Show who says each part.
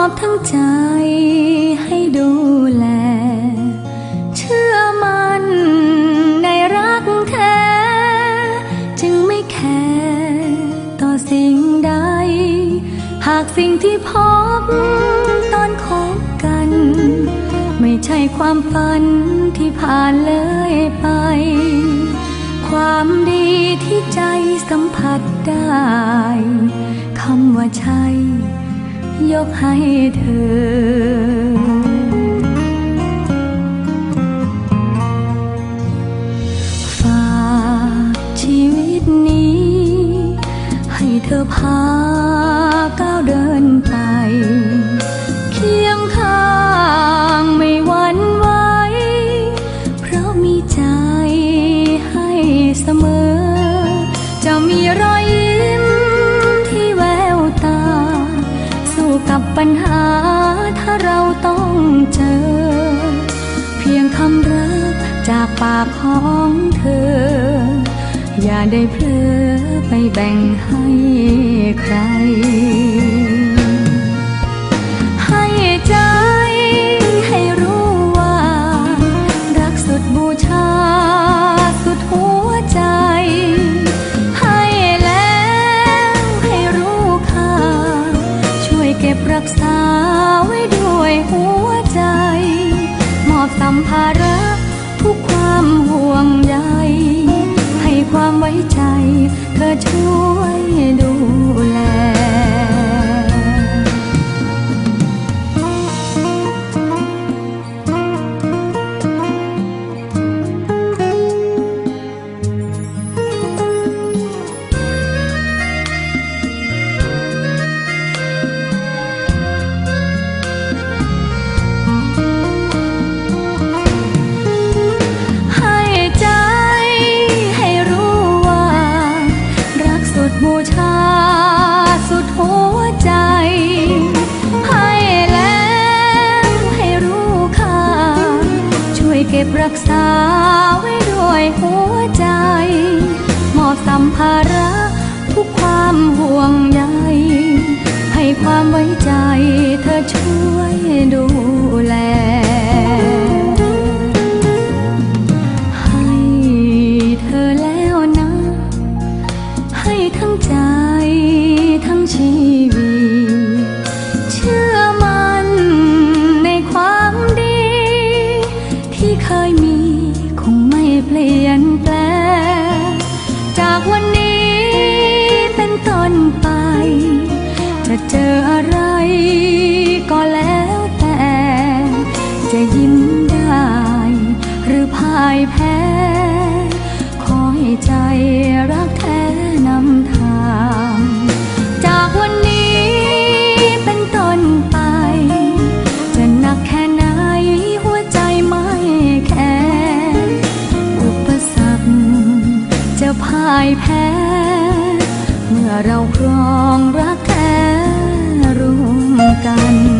Speaker 1: อบทั้งใจให้ดูแล เชื่อมันในรักแท้ จึงไม่แคร์ต่อสิ่งใด หากสิ่งที่พบตอนคบกัน ไม่ใช่ความฝันที่ผ่านเลยไป ความดีที่ใจสัมผัสได้คำว่าใช่ ยกให้เธอ ฝากชีวิตนี้ ให้เธอพาก้าวเดินไป เคียงข้างไม่หวั่นไหวเพราะมีใจให้เสมอ จะมีรอย ปัญหาถ้าเราต้องเจอ เพียงคำรักจากปากของเธอ อย่าได้เพลอไปแบ่งให้ใคร มอบสัมภาระทุกความห่วงใยให้ความไว้ใจ เธอช่วยดู ก็บรักษาไว้ด้วยหัวใจ มอบสัมภาระทุกความห่วงใยให้ความไว้ใจเธอช่วยดูแล เปลี่ยนแปลงจากวันนี้เป็นต้นไป จะเจออะไรก็แล้วแต่ จะยิ้มได้หรือพ่ายแพ้ เมื่อเราครองรักแท้ร่วมกัน